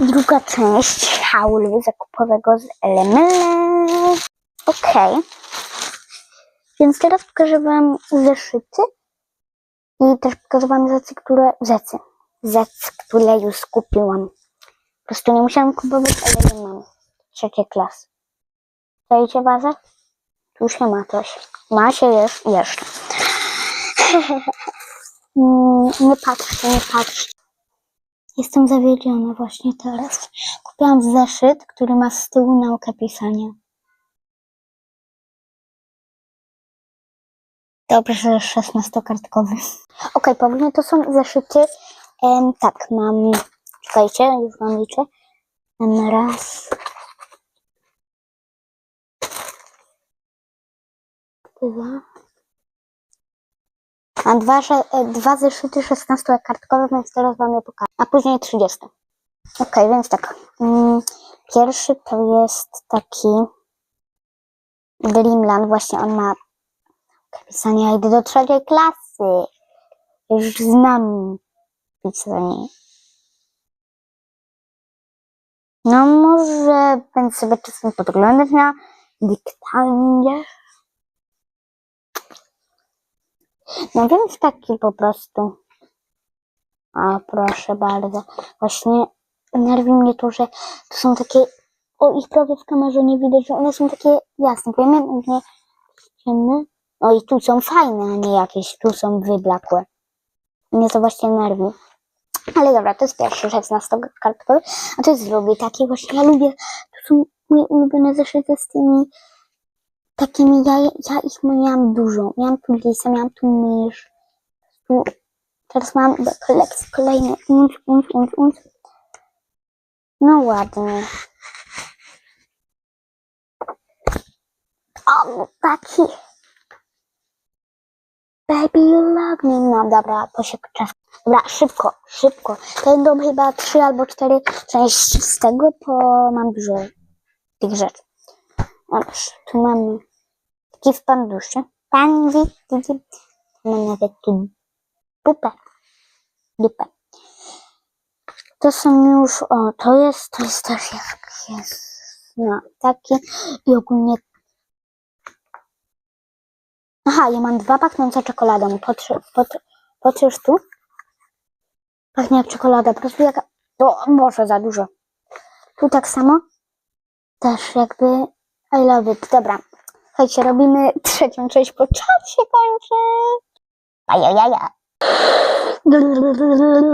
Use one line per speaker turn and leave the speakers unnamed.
druga część haulu zakupowego z LML. Okej. Więc teraz pokażę Wam zeszyty i też pokażę Wam rzeczy, które... Rzeczy. Rzeczy, które już kupiłam. Po prostu nie musiałam kupować, ale nie mam. Trzecie klasy. Dajcie bazę? Tu się ma coś. Ma się jeszcze. Mm, nie patrzcie, nie patrzcie. Jestem zawiedziona właśnie teraz. Kupiłam zeszyt, który ma z tyłu naukę pisania. Dobrze, że 16-kartkowy. Okej, powinny to są zeszyty. Em, tak, mam. Czekajcie, już wam liczę. Raz. Dwa. Mam dwa, e, dwa zeszyty 16-kartkowe, więc teraz wam je pokażę. A później 30. Okej, więc tak. Mm, Pierwszy to jest taki Dreamland. Właśnie on ma pisanie. Ja idę do trzeciej klasy. Już znam pisanie. No może będę sobie czasem podglądać na dyktandzie. No więc taki po prostu. A proszę bardzo. Właśnie nerwi mnie to, że to są takie. O ich prawie w kamerze nie widać, że one są takie jasne. Powiem, nie ciemne. No i tu są fajne, a nie jakieś tu są wyblakłe. Mnie to właśnie nerwi. Ale dobra, to jest pierwszy 16 kartkowy, a to jest drugi taki właśnie. Ja lubię, to są moje ulubione zeszyty z tymi takimi, ja, ja ich miałam dużo. Miałam tu lisa, miałam tu mysz. Tu, teraz mam do kolekcji kolejne. Unc, unc, unc, unc. No ładnie. O, taki. Baby, you love me. No dobra, to się czas. Dobra, szybko, szybko. Dom chyba trzy albo cztery części z tego, bo mam dużo tych rzeczy. Dobrze, tu mamy taki w panduszy. Pan widzi. Mam nawet tu pupę. Dupę. To są już, o, to jest, to jest też jak jest. No, taki i ogólnie Aha, ja mam dwa pachnące czekoladą. Patrzysz tu? Pachnie jak czekolada, po prostu jaka... O, może za dużo. Tu tak samo. Też jakby... I love it. Dobra. Słuchajcie, robimy trzecią część, bo czas się kończy. Ajajaja.